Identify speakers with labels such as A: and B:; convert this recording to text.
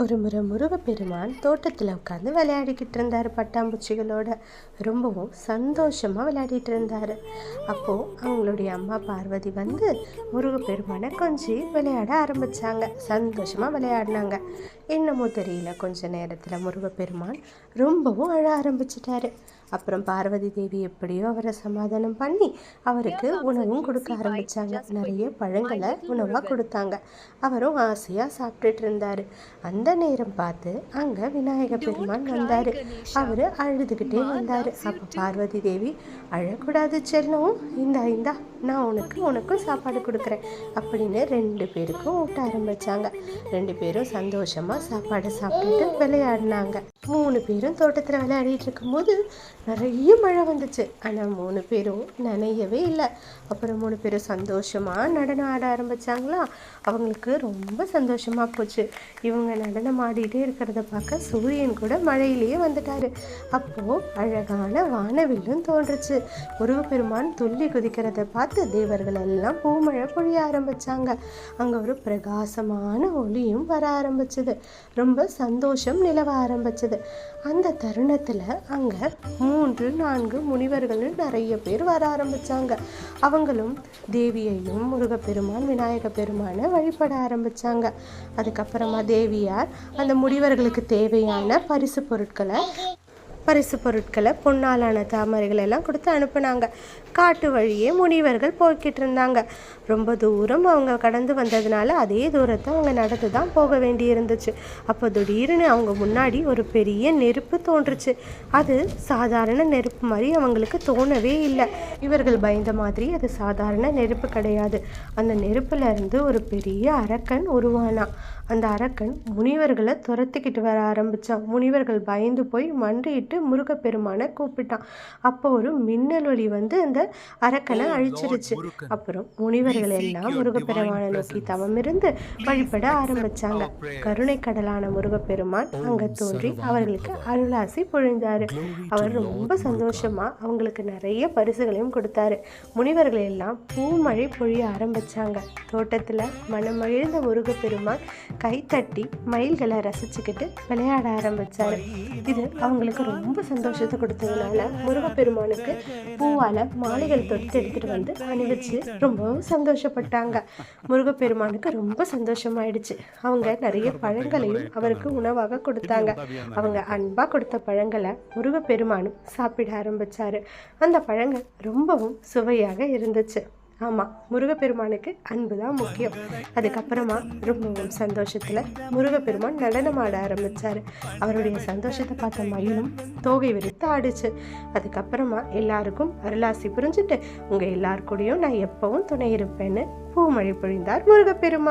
A: ஒரு முறை முருகப்பெருமான் தோட்டத்தில் உட்காந்து விளையாடிக்கிட்டு இருந்தார் பட்டாம்பூச்சிகளோட. ரொம்பவும் சந்தோஷமாக விளையாடிட்டு இருந்தார். அப்போது அவங்களுடைய அம்மா பார்வதி வந்து முருகப்பெருமானை கொஞ்சம் விளையாட ஆரம்பித்தாங்க சந்தோஷமாக விளையாடினாங்க. என்னமோ தெரியல கொஞ்ச நேரத்தில் முருகப்பெருமான் ரொம்பவும் அழ ஆரம்பிச்சிட்டாரு. அப்புறம் பார்வதி தேவி எப்படியோ அவரை சமாதானம் பண்ணி அவருக்கு உணவும் கொடுக்க ஆரம்பித்தாங்க நிறைய பழங்களை உணவாக கொடுத்தாங்க. அவரும் ஆசையாக சாப்பிட்டுட்டு இருந்தார். அந்த நேரம் பார்த்து அங்கே விநாயக பெருமான் வந்தார். அவர் அழுதுகிட்டே வந்தார் அப்போ பார்வதி தேவி அழக்கூடாது செல்லம் இந்தா இந்தா நான் உனக்கு உனக்கும் சாப்பாடு கொடுக்குறேன். அப்படின்னு ரெண்டு பேருக்கும் ஊட்ட ஆரம்பித்தாங்க ரெண்டு பேரும் சந்தோஷமாக சாப்பாடு சாப்பிட்டுட்டு விளையாடினாங்க. மூணு பேரும் தோட்டத்தில் விளையாடிட்டு இருக்கும்போது நிறைய மழை வந்துச்சு. ஆனால் மூணு பேரும் நனையவே இல்லை. அப்புறம் மூணு பேரும் சந்தோஷமாக நடனம் ஆட ஆரம்பித்தாங்களா அவங்களுக்கு ரொம்ப சந்தோஷமாக போச்சு. இவங்க நடனம் ஆடிட்டே இருக்கிறத பார்க்க சூரியன் கூட மழையிலேயே வந்துட்டாரு. அப்போது அழகான வானவில்லும் தோன்றுச்சு. முருகப்பெருமான் துள்ளி குதிக்கிறத பார்த்து தேவர்கள் எல்லாம் பூமழை பொழிய ஆரம்பித்தாங்க அங்கே ஒரு பிரகாசமான ஒளியும் வர ஆரம்பிச்சது. ரொம்ப சந்தோஷம் நிலவ ஆரம்பிச்சது. அந்த தருணத்தில் அங்கே மூன்று நான்கு முனிவர்கள்னு நிறைய பேர் வர ஆரம்பிச்சாங்க. அவங்களும் தேவியையும் முருகப்பெருமான் விநாயக பெருமானை வழிபட ஆரம்பிச்சாங்க. அதுக்கப்புறமா தேவியார் அந்த முனிவர்களுக்கு தேவையான பரிசு பொருட்களை பரிசு பொருட்களை பொன்னாலான தாமரைகள் எல்லாம் கொடுத்து அனுப்புனாங்க. காட்டு வழியே முனிவர்கள் போய்கிட்டு இருந்தாங்க. ரொம்ப தூரம் அவங்க கடந்து வந்ததுனால அதே தூரத்தை அவங்க நடந்து தான் போக வேண்டி இருந்துச்சு அப்போ திடீர்னு அவங்க முன்னாடி ஒரு பெரிய நெருப்பு தோன்றுச்சு. அது சாதாரண நெருப்பு மாதிரி அவங்களுக்கு தோணவே இல்லை. இவர்கள் பயந்த மாதிரி அது சாதாரண நெருப்பு கிடையாது. அந்த நெருப்புல இருந்து ஒரு பெரிய அரக்கன் உருவானான் அந்த அரக்கன் முனிவர்களை துரத்திக்கிட்டு வர ஆரம்பிச்சான். முனிவர்கள் பயந்து போய் மண்டிட்டு முருகப்பெருமானை கூப்பிட்டான். அப்போ ஒரு மின்னல் ஒளி வந்து அந்த அரக்கனை அழிச்சிருச்சு. அப்புறம் முனிவர்கள் எல்லாம் முருகப்பெருமானை நோக்கி தவம் இருந்து வழிபட ஆரம்பிச்சாங்க. கருணை கடலான முருகப்பெருமான் அங்க தோன்றி அவர்களுக்கு அருளாசி பொழிந்தாரு அவர் ரொம்ப சந்தோஷமா அவங்களுக்கு நிறைய பரிசுகளையும் கொடுத்தாரு. முனிவர்கள் எல்லாம் பூமழை பொழிய ஆரம்பிச்சாங்க. தோட்டத்துல மனமகிழ்ந்த முருகப்பெருமான் கைத்தட்டி மயில்களை ரசிச்சுக்கிட்டு விளையாட ஆரம்பிச்சாரு. இது அவங்களுக்கு ரொம்ப ரொம்ப சந்தோஷத்தை கொடுத்ததுனால முருகப்பெருமானுக்கு பூவால மாலைகள் தொட்டு எடுத்துட்டு வந்து அணிவிச்சு ரொம்பவும் சந்தோஷப்பட்டாங்க. முருகப்பெருமானுக்கு ரொம்ப சந்தோஷமாயிடுச்சு. அவங்க நிறைய பழங்களையும் அவருக்கு உணவாக கொடுத்தாங்க. அவங்க அன்பா கொடுத்த பழங்களை முருகப்பெருமானும் சாப்பிட ஆரம்பிச்சாரு. அந்த பழங்கள் ரொம்பவும் சுவையாக இருந்துச்சு. ஆமாம் முருகப்பெருமானுக்கு அன்பு தான் முக்கியம். அதுக்கப்புறமா ரொம்பவும் சந்தோஷத்தில் முருகப்பெருமான் நடனம் ஆட ஆரம்பித்தார் அவருடைய சந்தோஷத்தை பார்த்த மயிலும் தோகை விரித்து ஆடுச்சு. அதுக்கப்புறமா எல்லாருக்கும் அருளாசி புரிஞ்சுட்டு உங்கள் எல்லாருக்கூடையும் நான் எப்பவும் துணை இருப்பேன்னு பூமழை பொழிந்தார் முருகப்பெருமான்.